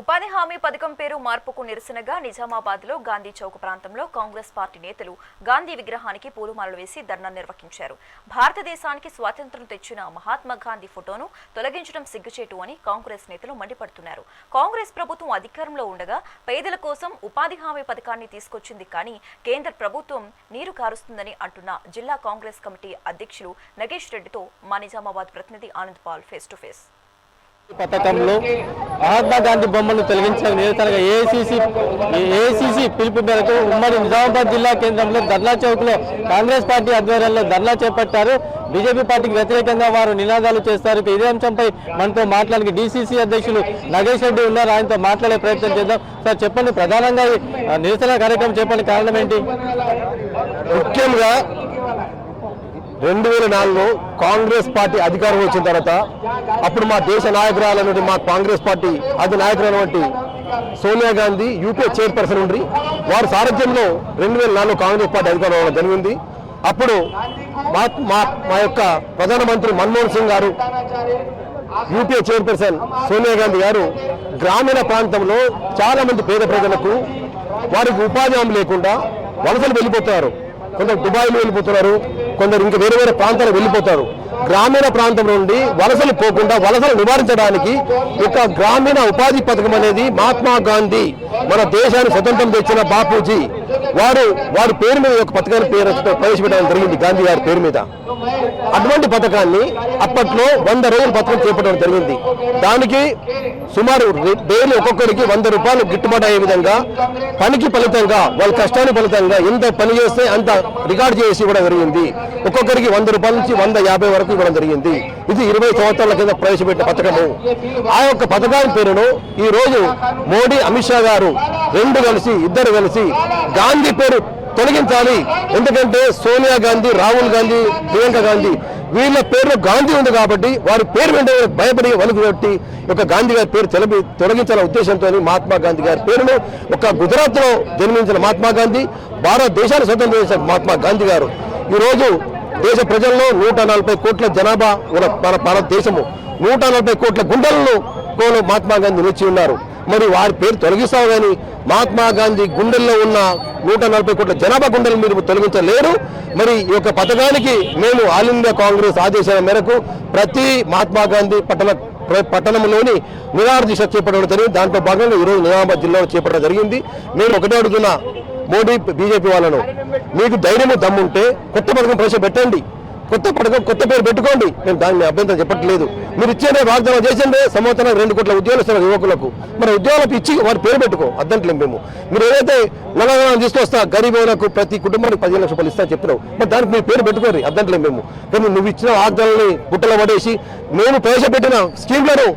ఉపాధి హామీ పథకం పేరు మార్పుకు నిరసనగా నిజామాబాద్లో గాంధీ చౌక్ ప్రాంతంలో కాంగ్రెస్ పార్టీ నేతలు గాంధీ విగ్రహానికి పూలమాలలు వేసి ధర్నా నిర్వహించారు. భారతదేశానికి స్వాతంత్ర్యం తెచ్చిన మహాత్మా గాంధీ ఫోటోను తొలగించడం సిగ్గుచేటు అని కాంగ్రెస్ నేతలు మండిపడుతున్నారు. కాంగ్రెస్ ప్రభుత్వం అధికారంలో ఉండగా పేదల కోసం ఉపాధి హామీ పథకాన్ని తీసుకొచ్చింది కానీ కేంద్ర ప్రభుత్వం నీరు కారుస్తుందని అంటున్న జిల్లా కాంగ్రెస్ కమిటీ అధ్యక్షులు నగేష్ రెడ్డితో మా నిజామాబాద్ ప్రతినిధి Anand Paul face to face పథకంలో మహాత్మా గాంధీ బొమ్మను తొలగించడం నిరసనగా ఏఐసిసి ఏఐసిసి పిలుపు మేరకు ఉమ్మడి నిజామాబాద్ జిల్లా కేంద్రంలో ధర్నా చౌక్లో కాంగ్రెస్ పార్టీ ఆధ్వర్యంలో ధర్నా చేపట్టారు. బీజేపీ పార్టీకి వ్యతిరేకంగా వారు నినాదాలు చేస్తారు. ఇదే అంశంపై మనతో మాట్లాడానికి డీసీసీ అధ్యక్షులు నగేష్ రెడ్డి ఉన్నారు. ఆయనతో మాట్లాడే ప్రయత్నం చేద్దాం. సార్ చెప్పండి ప్రధానంగా నిరసన కార్యక్రమం చెప్పండి కారణం ఏంటి? ముఖ్యంగా రెండు వేల నాలుగులో కాంగ్రెస్ పార్టీ అధికారం వచ్చిన తర్వాత అప్పుడు మా దేశ నాయకురాలైనటువంటి మా కాంగ్రెస్ పార్టీ అది నాయకులైనటువంటి సోనియా గాంధీ యూపీఏ చైర్పర్సన్ ఉండి వారి సారథ్యంలో రెండు వేల నాలుగులో కాంగ్రెస్ పార్టీ అధికారం అవ్వడం జరిగింది. అప్పుడు మా మా మా యొక్క ప్రధానమంత్రి మన్మోహన్ సింగ్ గారు యూపీఏ చైర్పర్సన్ సోనియా గాంధీ గారు గ్రామీణ ప్రాంతంలో చాలా మంది పేద ప్రజలకు వారికి ఉపాధి హామీ లేకుండా వలసలు వెళ్ళిపోతున్నారు. కొందరు దుబాయ్లో వెళ్ళిపోతున్నారు. కొందరు ఇంకా వేరే వేరే ప్రాంతాలకు వెళ్ళిపోతారు. గ్రామీణ ప్రాంతం నుండి వలసలు పోకుండా వలసలు నివారించడానికి ఒక గ్రామీణ ఉపాధి పథకం అనేది మహాత్మా గాంధీ మన దేశాన్ని స్వతంత్రం తెచ్చిన బాపూజీ వారు వారి పేరు మీద ఒక పథకాన్ని పేరు ప్రవేశపెట్టడం జరిగింది గాంధీ గారి పేరు మీద. అటువంటి పథకాన్ని అప్పట్లో వంద రోజుల పథకం చేపట్టడం జరిగింది. దానికి సుమారు డైలీ ఒక్కొక్కరికి వంద రూపాయలు గిట్టుబాటు అయ్యే విధంగా పనికి ఫలితంగా వాళ్ళ కష్టానికి ఫలితంగా ఎంత పని చేస్తే అంత రికార్డ్ చేసి ఇవ్వడం జరిగింది. ఒక్కొక్కరికి వంద రూపాయల నుంచి వంద యాభై వరకు ఇవ్వడం జరిగింది. ఇది ఇరవై సంవత్సరాల కింద ప్రవేశపెట్టిన పథకము. ఆ యొక్క పథకాన్ని పేరును ఈ రోజు మోడీ అమిత్ షా గారు రెండు కలిసి ఇద్దరు కలిసి గాంధీ పేరు తొలగించాలి. ఎందుకంటే సోనియా గాంధీ రాహుల్ గాంధీ ప్రియాంక గాంధీ వీళ్ళ పేరులో గాంధీ ఉంది కాబట్టి వారి పేరు వెంట భయపడి వణుకు పెట్టి ఒక గాంధీ గారి పేరు తొలగి తొలగించాలనే ఉద్దేశంతో మహాత్మా గాంధీ గారి పేరును ఒక గుజరాత్లో జన్మించిన మహాత్మా గాంధీ భారతదేశాన్ని స్వతంత్రం చేసిన మహాత్మా గాంధీ గారు. ఈరోజు దేశ ప్రజల్లో నూట నలభై కోట్ల జనాభా ఉన్న మన భారతదేశము నూట నలభై కోట్ల గుండెలను కోలు మహాత్మా గాంధీ నిలిచి ఉన్నారు. మరి వారి పేరు తొలగిస్తావు కానీ మహాత్మా గాంధీ గుండెల్లో ఉన్న నూట నలభై కోట్ల జనాభా గుండెలు మీరు తొలగించలేరు. మరి ఈ యొక్క పథకానికి మేము ఆల్ ఇండియా కాంగ్రెస్ ఆదేశాల మేరకు ప్రతి మహాత్మా గాంధీ పట్టణ ప్ర- పట్టణంలోని నిరాహార దీక్ష చేపట్టడం జరిగింది. దాంట్లో భాగంగా ఈరోజు నిజామాబాద్ జిల్లాలో చేపట్టడం జరిగింది. మేము ఒకటే అడుగుతున్న మోడీ బీజేపీ వాళ్ళను మీకు ధైర్యము దమ్ముంటే కొత్త పథకం ప్రవేశపెట్టండి. కొత్త పథకం కొత్త పేరు పెట్టుకోండి. మేము దాన్ని అభ్యంతరం చెప్పట్లేదు. మీరు ఇచ్చేదే వాగ్దానం చేసిందే సంవత్సరానికి రెండు కోట్ల ఉద్యోగాలు ఇస్తున్నారు యువకులకు. మరి ఉద్యోగాలకు ఇచ్చి వారి పేరు పెట్టుకో అద్దంట్లేం మేము. మీరు ఏదైతే నల్లగొండ తీసుకొస్తా గరీబులకు ప్రతి కుటుంబానికి పదిహేను లక్షల రూపాయలు ఇస్తా చెప్పినావు మరి దానికి మీరు పేరు పెట్టుకోరు అద్దంట్లేం మేము. మేము నువ్వు ఇచ్చిన వాగ్దానాన్ని గుట్టలో పడేసి మేము ప్రవేశపెట్టిన స్కీమ్లను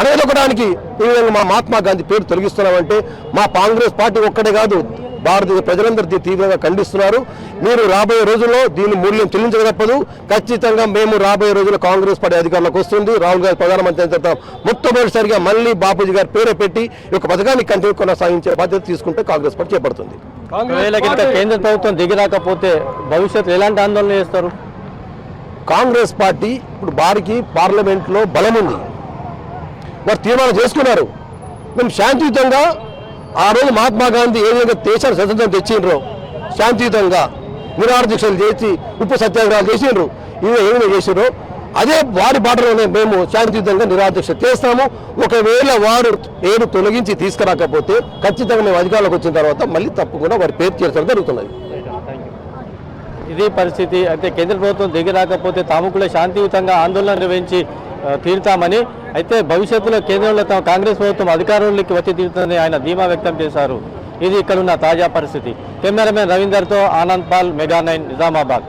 అనేదొకడానికి ఈ విధంగా మా మహాత్మా గాంధీ పేరు తొలగిస్తున్నామంటే మా కాంగ్రెస్ పార్టీ ఒక్కటే కాదు భారతీయ ప్రజలందరూ తీవ్రంగా ఖండిస్తున్నారు. మీరు రాబోయే రోజుల్లో దీని మూల్యం చెల్లించక తప్పదు. ఖచ్చితంగా మేము రాబోయే రోజుల్లో కాంగ్రెస్ పార్టీ అధికారంలోకి వస్తుంది. రాహుల్ గాంధీ ప్రధానమంత్రి అయిన తర్వాత మొట్టమొదటిసారిగా మళ్ళీ బాపూజీ గారి పేరు పెట్టి ఈ యొక్క పథకాన్ని కంటిన్యూ కొనసాగించే బాధ్యత తీసుకుంటే కాంగ్రెస్ పార్టీ చేపడుతుంది. కేంద్ర ప్రభుత్వం దిగి రాకపోతే భవిష్యత్తు ఎలాంటి ఆందోళన చేస్తారు? కాంగ్రెస్ పార్టీ ఇప్పుడు వారికి పార్లమెంట్లో బలం ఉంది. వారు తీర్మానం చేసుకున్నారు. మేము శాంతియుతంగా ఆ రోజు మహాత్మా గాంధీ ఏ విధంగా దేశాన్ని స్వతంత్రం తెచ్చిండ్రో శాంతియుతంగా నిరాహార దీక్షలు చేసి ఉప్పు సత్యాగ్రహాలు చేసిండ్రు. ఇవి ఏ విధంగా చేసిండ్రో అదే వారి బాటలోనే మేము శాంతియుతంగా నిరాహార దీక్ష చేస్తాము. ఒకవేళ వారు పేరు తొలగించి తీసుకురాకపోతే ఖచ్చితంగా మేము అధికారంలోకి వచ్చిన తర్వాత మళ్ళీ తప్పకుండా వారి పేరు చేర్చడం జరుగుతున్నది. ఇది పరిస్థితి. అయితే కేంద్ర ప్రభుత్వం దిగి రాకపోతే తాము కూడా శాంతియుతంగా ఆందోళన నిర్వహించి తీరుతామని అయితే భవిష్యత్తులో కేంద్రంలో తమ కాంగ్రెస్ ప్రభుత్వం అధికారంలోకి వచ్చి తీరుతుందని ఆయన ధీమా వ్యక్తం చేశారు. ఇది ఇక్కడున్న తాజా పరిస్థితి. కెమెరామెన్ రవీందర్తో ఆనంద్ పాల్ మెగా నైన్ నిజామాబాద్.